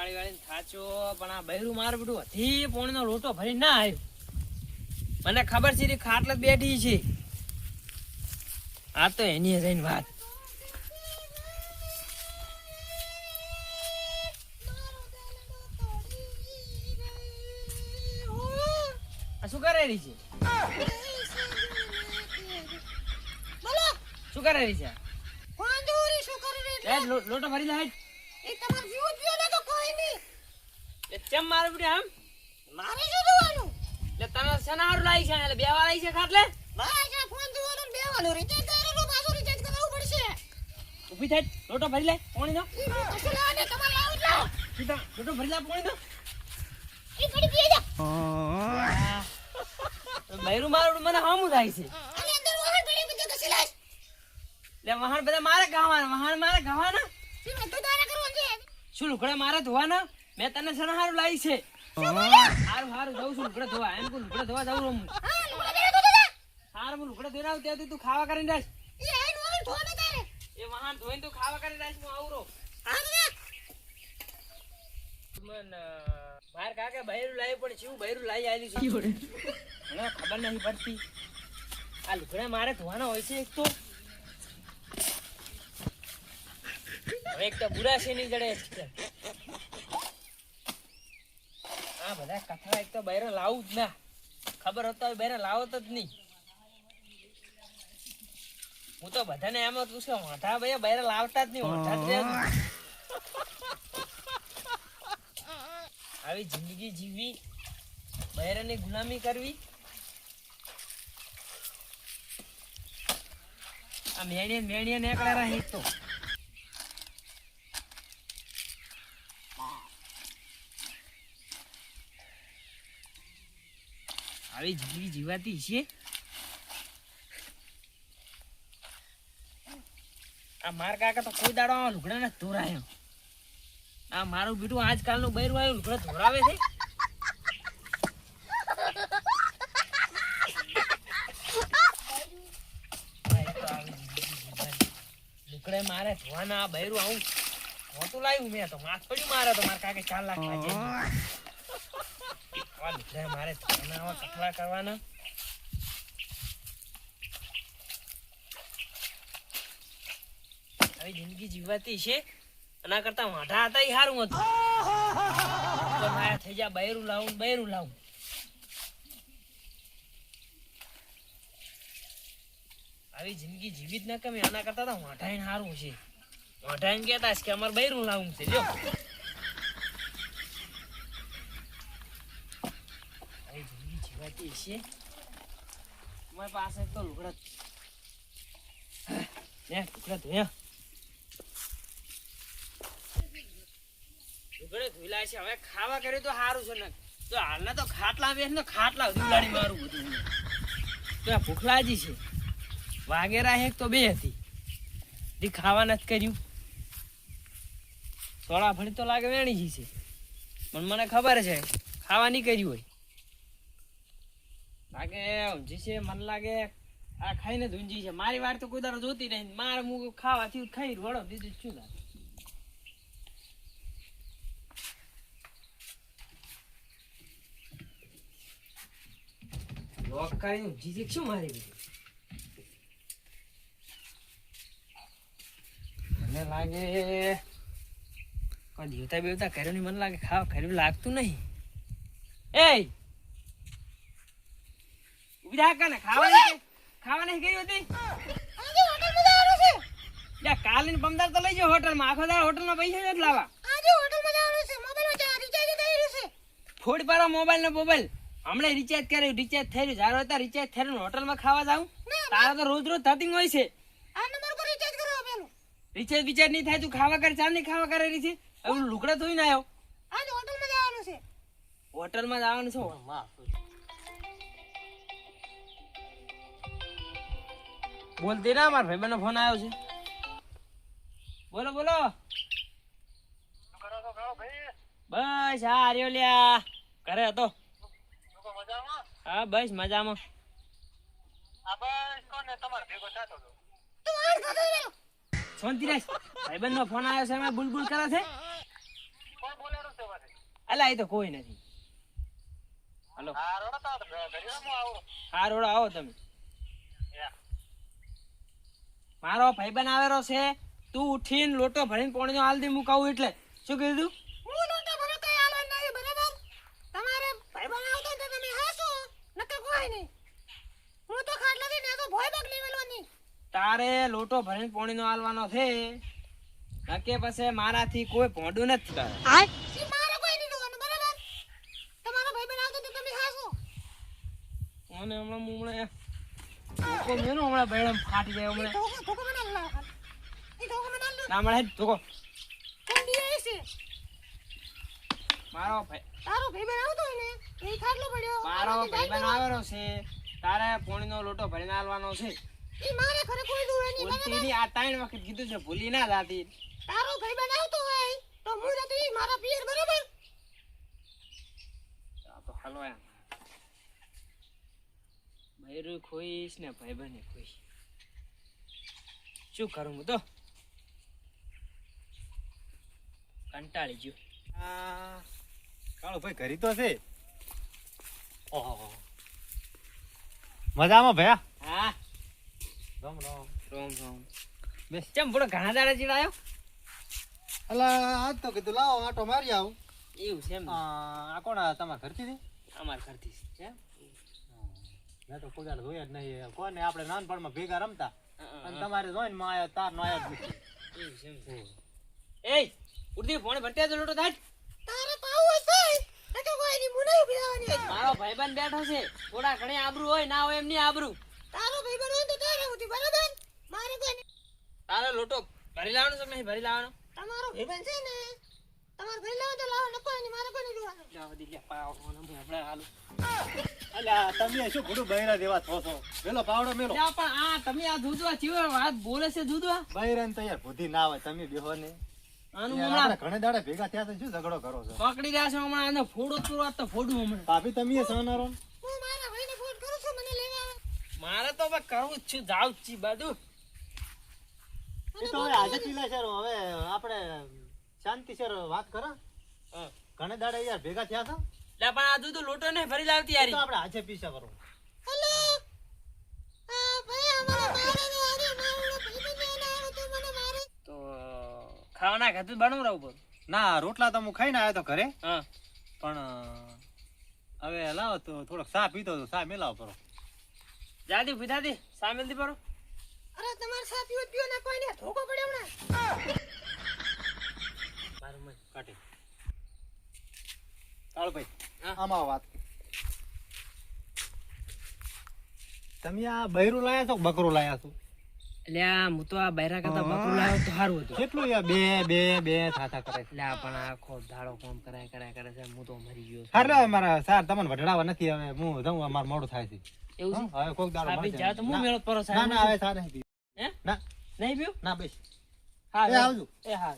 વાળી વાળી થાચો પણ આ બૈરું માર બધું હથી પોણીનો લોટો ભરી ના આવ્યો. મને ખબર છે ખાટલ બેઠી છે. આ તો એની જઈને વાત. શું કરે રહી છે? શું કરે રહી છે? લોટો ભરી લે એ તમારું જીવ એ ચમ મારે બધું આમ મારે શું જોવાનું? એટલે તને શેના હારું લાવી છે એટલે બે વાર આવી છે ખાટલે? બસ આ ફોન જોવાનું બેવાનું. રિચાર્જ કરેલું પાછું રિચાર્જ કરાવવું પડશે. ઊભી થાય લોટો ભરી લે પોણી દો. કશું લાવે ને તમારે લાવું લાવો. સીધા લોટો ભરી લે પોણી દો. ઈ પડી પી જા. બૈરું મારું મને હામું થાય છે. અને અંદર વાહન પડી બધું કશું વહાણ મારે ગાવાના વહાણ મારે ગાવાના છે? શું લુગડા મારે ધોવાના? મેં તને શેના હારું લાવી છે. શું બોલ્યા? હારું હારું જઉં છું લુગડા ધોવા. એમ કું લુગડા ધોવા જવું હું. હા લુગડા દેવા તો દાદા હારું લુગડા ધોઈને આવું તું ખાવા કરીને રાખ એ વાહન ધોને તારે. એ વહાણ ધોઈને તું ખાવા કરીને રાખ હું આવરો. મન બહાર કાકે બહેરું લાવી પણ શું બહેરું લાવી આવી છે. મને ખબર નહીં પડતી. આ લુગડા મારે ધોવાના હોય છે એક તો. હવે એક તો બુરા છે નહીં જડે. આ બધા કથા એક તો બૈરો લાવું જ ના. ખબર હતો બૈરો લાવો જ નહીં. હું તો બધાને એમ હતું પૂછું, વાંધા ભાઈ બૈરા લાવતા જ નહીં આવી જિંદગી જીવવી, બૈરાની ગુલામી કરવી. આ મેણીએ મેણીએ નીકળ્યા રહી તો. આવી જિંદગી જીવાતી છે આ માર કાકા તો કોઈ દાડો આ લુગડા ને ધોરાયો. આ મારું બીટું આજકાલનું બૈરું આવ્યું, લુગડા ધોરાવે છે. મારે ધોવાના બૈરું આવું મોટું લાવ્યું મેં તો. માથ પડ્યું મારે તો મારા કાકે ચાર લાખ લાગે આવા કરવાના. જિંદગી જીવાતી છે. એના કરતા વાંઢા હતા એ સારું હતું. માયા થઈ જા, બૈરું લાવું બૈરું લાવું. આવી જિંદગી જીવી જ ના કમે. આના કરતા તો વાંઢાઈને સારું છે. વાંઢાઈને કહેતા કે અમારે બૈરું લાવવું છે. લ્યો આવી જિંદગી જીવાતી છે. મારી પાસે તો લુગડા ને લુગડા ધોયા લુગડે ધોઈલા છે. હવે ખાવા કર્યું તો સારું છે ને. તો હાલના તો ખાટલા બેસ ને, ખાટલા ઉલાડી મારું બધું. તો ભૂખ લાગી છે. વાગેરા એક તો બે હતી. જે ખાવા નથી કર્યું. સોળા ભણી તો લાગે વેણી છે. પણ મને ખબર છે, ખાવા નહીં કર્યું હોય. લાગે ઊંઝી છે મને લાગે, આ ખાઈને જ ઊંઝી છે. મારી વાર તો કોઈ દાડો જોતી નહીં. મારે હું ખાવાથી ખાઈ વળો, બીજું શું થાય લોક કરીને ઊંઝી છે શું મારી મને લાગે, કોઈ દેવતા બેવતા કર્યું નહીં. મને લાગે ખાવા કર્યું. લાગતું નહીં. એ થા કાને? ખાવા નહીં ખાવા નહીં ગઈ હતી? આજે હોટલમાં જવાનું છે. લે કાલે બમદાર પમદાર તો લઈ જાઓ હોટલમાં. આખો દાડો હોટલમાં પૈસા જ લાવા આજે હોટલમાં જવાનું છે. મોબાઈલમાં ચા રિચાર્જ કર્યું છે. ફોડ પાડો મોબાઈલ ને મોબાઈલ હમણાં રિચાર્જ કર્યું રિચાર્જ થયેલું. જારો હતા રિચાર્જ થયેલું. ને હોટલમાં ખાવા જાઉં? તારા તો રોજ રોજ થતી હોય છે. આ નંબર પર રિચાર્જ કરાવો પેલું. રિચાર્જ બિચાર્જ નહીં થાય તું ખાવા કરે ચાલ નહીં ખાવા કરેલી છે? હવે લુકડા થોઈ ના આવ્યો. આજે હોટલમાં જવાનું છે. હોટલમાં જવાનું છે. બોલતી ના, મારા ભાઈબંધનો ફોન આવ્યો છે. બોલો બોલો. બસ, હા આર્યો લ્યા. ઘરે હતો. હા, બસ, મજામાં. શાંતિ રાખ ભાઈબંધનો ફોન આવ્યો છે, એમાં બુલબુલ કરે છે? અલા, એ તો કોઈ નથી. હલો. હા આવો તમે. મારો ભાઈબંધ આવેલો છે. તું ઉઠીને લોટો ભરીને પોણીનો હાલ દી મુકાવું એટલે. શું કીધું? હું લોટા ભરો કઈ આલો નહીં બરાબર? તમારે ભાઈબંધ આવતો તો તમે હાસો નકર કોઈ નહીં. હું તો ખાટલાથી ને તો ભોય બગ લેવેલોની તારે લોટો ભરીને પોણીનો હાલવાનો છે. નકે પછી મારાથી કોઈ ભોંડું નથી તારે. મને હમણાં હું હમણાં ધોકો મેલો હમણાં બેડમ ફાટી જાય હમણાં. ધોકો મને ધોકો મને ના ધોકો. છે. મારો ભાઈ. તારો ભાઈબંધ આવતો હોય ને એ ખાટલો પડ્યો. મારો ભાઈબંધ આવેલો છે. તારે પોણીનો લોટો ભરીને આલવાનો છે. એ મારે ખરે કોઈ નહીં. બોલતી આ ત્રણ વખત કીધું છે ભૂલી ના જાતી. તારો ભાઈબંધ આવતો હોય તો હું જતી મારા પિયર બરાબર? આ તો હલવાય બૈરું ખોઈશ ને ભાઈબંધે ખોઈશ શું કરું હું તો? કંટાળી ગયો. કાળો ભાઈ ઘરી તો છે? ઓહો. મજામાં ભયા? હા. રામ રામ. રામ રામ. બેસ. ચમ બોલો ઘણા દાડા જીડાયો અલા આજ તો કીધું લાવો આટો મારી આવું. એવું છે એમ આ કોણ તમારા ઘરથી અમાર ઘરથી છે? મેં તો પગાર જોયા જ નહીં. કોને આપણે નાનપણમાં ભેગા રમતા અને તમારે જોઈને માં આવ્યો તાર નો આવ્યો એ એમ ઉડતી ફોન ભરતે તો લોટો દાટ તારે પાવું હશે નકર કોઈ ની મુને ઉભરાવાની મારો ભાઈબંધ બેઠો છે. થોડા ઘણી આબરૂ હોય ના હોય એમની આબરૂ. તારો ભાઈબંધ હોય તો તારે ઉઠી બરાબર? મારે કોઈ તારે લોટો ભરી લાવવાનો છે નહીં ભરી લાવવાનો? તમારો ભાઈબંધ છે ને તમારે ભાઈ લાવો તો લાવો નકો નહીં મારે કોઈ નહીં જોવાનું દી લે પાવ ફોન આપણે હાલું અલ્યા તમે શું ઘોડું બૈરા જેવા છો છો? મેલો પાવડો મેલો. જા પણ આ તમે આ દૂધવા ચીવો વાત બોલે છે દૂધવા બૈરાને તો યાર બુદ્ધિ ના હોય તમે બેહો ને. ઘણે દાડે ભેગા થયા તો શું ઝઘડો કરો છો? પકડી રહ્યા છો હમણાં આને ફોડો તુરવા તો ફોડું હમણાં. ભાભી તમે સહનારો હું મારા ભાઈને ફોન કરું છું મને લેવા આવે. મારે તો હવે કરવું જ છે જાવ છી બધું એ તો હવે આજે પીલા છે હવે આપણે શાંતિ સર વાત કરો. હા. ઘણે દાડા યાર ભેગા થયા છો? લે પણ આ તો લોટો ને ભરી લાવતી યાર તો આપણે આજે પીસા કરો હેલો. તો મને મારે. તો ખાવાના ખાતું બનાવરાવું પડે ના રોટલા તો હું ખાઈને આવ્યો તો ઘરે. હા. પણ હવે લાવો તો થોડોક સા પીતો તો સા મેલાવો કરો જાદી પીધાથી સામેલથી પરો. અરે તમારે સા પીવો પીવો ના કોઈ ને ધોકો પડ્યો હમણાં કાઢી. ચાલો ભાઈ આમાં વાત. તમે આ બૈરું લાયા છો બકરું લાયા છો? એટલે હું તો આ બૈરા કરતા બકરું લાવ્યો તો સારું હતું. કેટલું યાર બે બે બે થાતા કરે એટલે પણ આખો દાડો કોમ કરાય કરાય કરે છે. હું તો મરી ગયો. હારે મારા સાર તમને વઢડાવા નથી. હવે હું જાઉં અમાર મોડું થાય છે. એવું છે? હવે કોક દાડો સાબિત મળશે. તો હું મેળો પરો સાહેબ. ના હવે સાર નહીં હે? ના. નહીં પીવું? ના બેસ. હા એ આવજો. એ હા